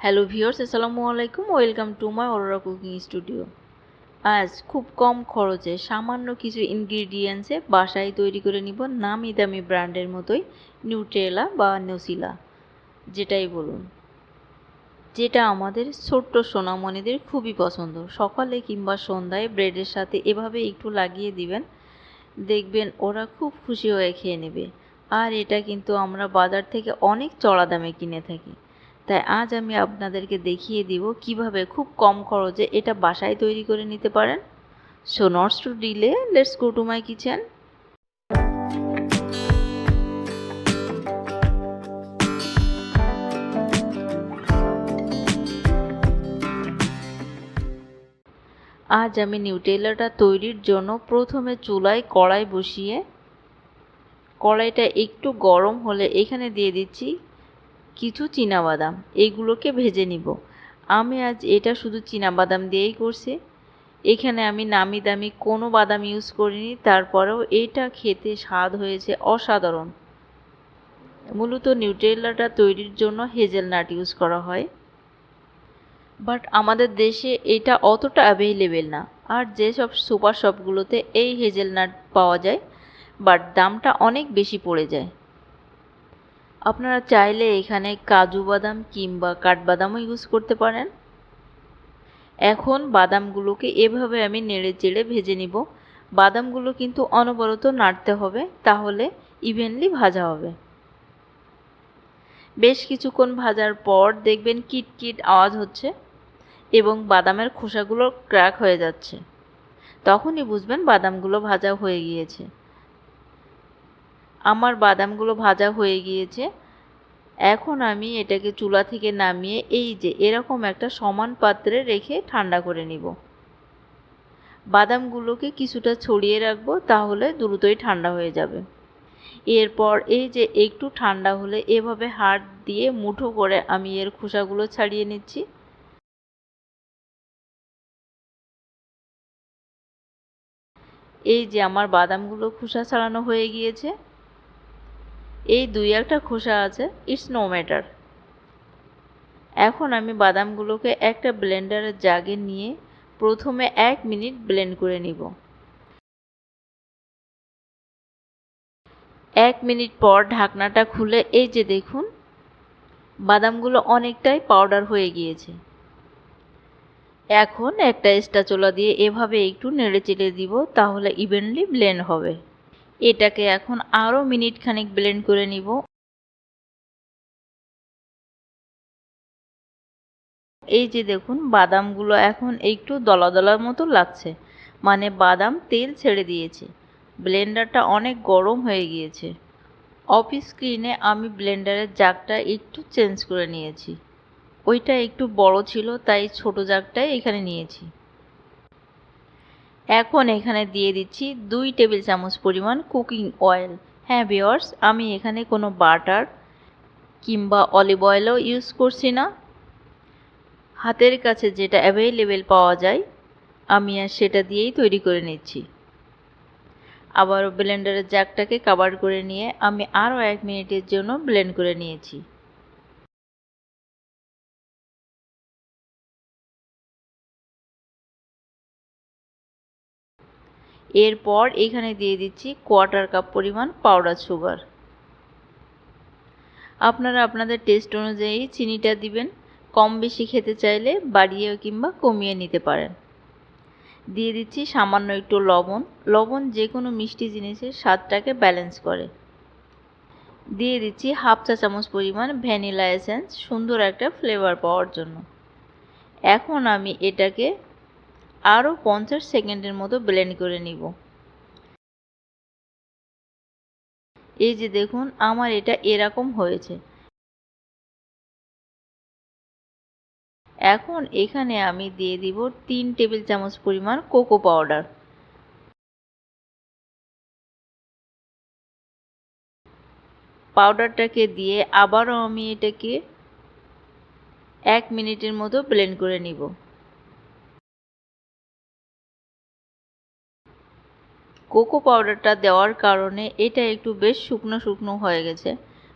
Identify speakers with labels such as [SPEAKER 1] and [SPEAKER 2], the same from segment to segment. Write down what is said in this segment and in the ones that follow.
[SPEAKER 1] Hello viewers আসসালামু আলাইকুম welcome to my Aurora cooking studio আজ খুব কম খরচে সামান্য কিছু ইনগ্রিডিয়েন্টসে বাসায় তৈরি করে নিব নামি দামি ব্র্যান্ডের মতোই নিউট্রেলা বা নসিলা যেটাই বলুন। যেটা আমাদের ছোট্ট সোনামণিদের খুবই পছন্দ। সকালে কিংবা সন্ধ্যায় ব্রেডের সাথে এভাবে একটু লাগিয়ে দিবেন। দেখবেন ওরা খুব খুশি হয়ে খেয়ে নেবে। আর এটা কিন্তু আমরা বাজার থেকে অনেক চড়া দামে কিনে থাকি। তাই আজ আমি আপনাদেরকে দেখিয়ে দিব কীভাবে খুব কম খরচে এটা বাসায় তৈরি করে নিতে পারেন। So not to delay let's go to my kitchen আজ আমি নিউটেলাটা তৈরির জন্য প্রথমে চুলায় কড়াই বসিয়ে, কড়াইটা একটু গরম হলে এখানে দিয়ে দিচ্ছি কিছু বাদাম এইগুলোকে ভেজে নিব। আমি আজ এটা শুধু বাদাম দিয়েই করছি। এখানে আমি নামি দামি কোনো বাদাম ইউজ করিনি, তারপরেও এটা খেতে স্বাদ হয়েছে অসাধারণ। মূলত নিউট্রেলাটা তৈরির জন্য হেজেলনাট ইউজ করা হয়। বাট আমাদের দেশে এটা অতটা অ্যাভেলেবেল না। আর যেসব সুপার শপগুলোতে এই হেজেলনাট পাওয়া যায়, বাট দামটা অনেক বেশি পড়ে যায়। আপনারা চাইলে এখানে কাজু বাদাম কিংবা কাঠবাদামও ইউজ করতে পারেন। এখন বাদামগুলোকে এভাবে আমি নেড়ে চেড়ে ভেজে নিব। বাদামগুলো কিন্তু অনবরত নাড়তে হবে, তাহলে ইভেনলি ভাজা হবে। বেশ কিছুক্ষণ ভাজার পর দেখবেন কিটকিট আওয়াজ হচ্ছে এবং বাদামের খোসাগুলো ক্র্যাক হয়ে যাচ্ছে। তখনই বুঝবেন বাদামগুলো ভাজা হয়ে গিয়েছে। আমার বাদামগুলো ভাজা হয়ে গিয়েছে। এখন আমি এটাকে চুলা থেকে নামিয়ে এই যে এরকম একটা সমান পাত্রে রেখে ঠান্ডা করে নিব। বাদামগুলোকে কিছুটা ছড়িয়ে রাখব তাহলে দ্রুতই ঠান্ডা হয়ে যাবে। এরপর এই যে একটু ঠান্ডা হলে এভাবে হাত দিয়ে মুঠো করে আমি এর খোসাগুলো ছাড়িয়ে নিচ্ছি। এই যে আমার বাদামগুলো খোসা ছাড়ানো হয়ে গিয়েছে। এই দুই একটা খোসা আছে ইটস নো ম্যাটার এখন আমি বাদামগুলোকে একটা ব্লেন্ডারের জাগে নিয়ে প্রথমে এক মিনিট ব্লেন্ড করে নিব। এক মিনিট পর ঢাকনাটা খুলে এই যে দেখুন, বাদামগুলো অনেকটাই পাউডার হয়ে গিয়েছে। এখন একটা স্টাচোলা দিয়ে এভাবে একটু নেড়ে চেড়ে দিব, তাহলে ইভেনলি ব্লেন্ড হবে। এটাকে এখন আরও মিনিট খানিক ব্লেন্ড করে নিব। এই যে দেখুন, বাদামগুলো এখন একটু দলা দলার মতো লাগছে। মানে বাদাম তেল ছেড়ে দিয়েছে। ব্লেন্ডারটা অনেক গরম হয়ে গিয়েছে। অফ স্ক্রিনে আমি ব্লেন্ডারের জাগটা একটু চেঞ্জ করে নিয়েছি। ওইটা একটু বড় ছিল, তাই ছোট জাগটাই এখানে নিয়েছি। এখন এখানে দিয়ে দিচ্ছি দুই টেবিল চামচ পরিমাণ কুকিং অয়েল। হ্যাঁ বিয়ার্স আমি এখানে কোনো বাটার কিংবা অলিভ অয়েলও ইউজ করছি না। হাতের কাছে যেটা অ্যাভেলেবেল পাওয়া যায়, আমি আর সেটা দিয়েই তৈরি করে নিচ্ছি। আবারও ব্লেন্ডারের জাগটাকে কাভার করে নিয়ে আমি আরও এক মিনিটের জন্য ব্লেন্ড করে নিয়েছি। এরপর এখানে দিয়ে দিচ্ছি কোয়ার্টার কাপ পরিমাণ পাউডার সুগার আপনারা আপনাদের টেস্ট অনুযায়ী চিনিটা দিবেন, কম বেশি খেতে চাইলে বাড়িয়ে কিংবা কমিয়ে নিতে পারেন। দিয়ে দিচ্ছি সামান্য একটু লবণ। লবণ যে কোনো মিষ্টি জিনিসের স্বাদটাকে ব্যালেন্স করে। দিয়ে দিচ্ছি হাফ চা চামচ পরিমাণ ভ্যানিলা এসেন্স সুন্দর একটা ফ্লেভার পাওয়ার জন্য। এখন আমি এটাকে আরও পঞ্চাশ সেকেন্ডের মতো ব্লেন্ড করে নিব। এই যে দেখুন, আমার এটা এরকম হয়েছে। এখন এখানে আমি দিয়ে দিব তিন টেবিল চামচ পরিমাণ কোকো পাউডার। পাউডারটাকে দিয়ে আবারও আমি এটাকে এক মিনিটের মতো ব্লেন্ড করে নিব। কোকো পাউডারটা দেওয়ার কারণে এটা একটু বেশ শুকনো শুকনো হয়ে গেছে।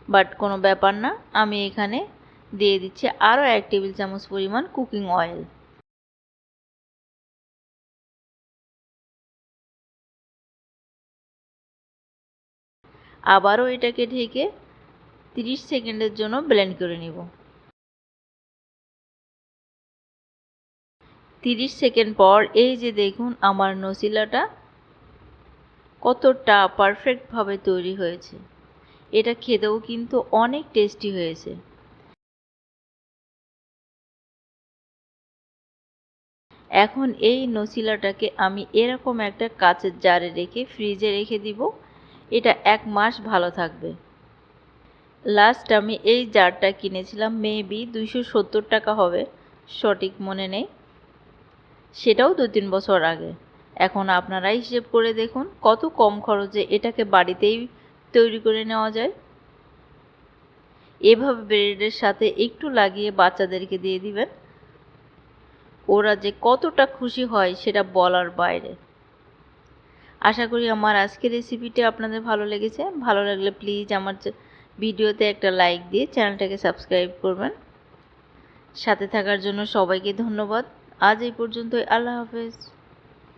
[SPEAKER 1] বাট কোনো ব্যাপার না, আমি এখানে দিয়ে দিচ্ছি আরও এক টেবিল চামচ পরিমাণ কুকিং অয়েল। আবারও এটাকে ঢেকে 30 সেকেন্ডের জন্য ব্লেন্ড করে নিব। 30 সেকেন্ড পর এই যে দেখুন আমার নসিলাটা কতটা পারফেক্টভাবে তৈরি হয়েছে। এটা খেতেও কিন্তু অনেক টেস্টি হয়েছে। এখন এই নসিলাটাকে আমি এরকম একটা কাচের জারে রেখে ফ্রিজে রেখে দিব। এটা এক মাস ভালো থাকবে। লাস্ট আমি এই জারটা কিনেছিলাম মেবি দুইশো সত্তর টাকা হবে, সঠিক মনে নেই। সেটাও দু তিন বছর আগে। এখন আপনারাই হিসেব করে দেখুন কত কম খরচে এটাকে বাড়িতেই তৈরি করে নেওয়া যায়। এভাবে ব্রেডের সাথে একটু লাগিয়ে বাচ্চাদেরকে দিয়ে দিবেন। ওরা যে কতটা খুশি হয় সেটা বলার বাইরে। আশা করি আমার আজকের রেসিপিটি আপনাদের ভালো লেগেছে। ভালো লাগলে প্লিজ আমার ভিডিওতে একটা লাইক দিয়ে চ্যানেলটাকে সাবস্ক্রাইব করবেন। সাথে থাকার জন্য সবাইকে ধন্যবাদ। আজ এই পর্যন্তই। আল্লাহ হাফেজ।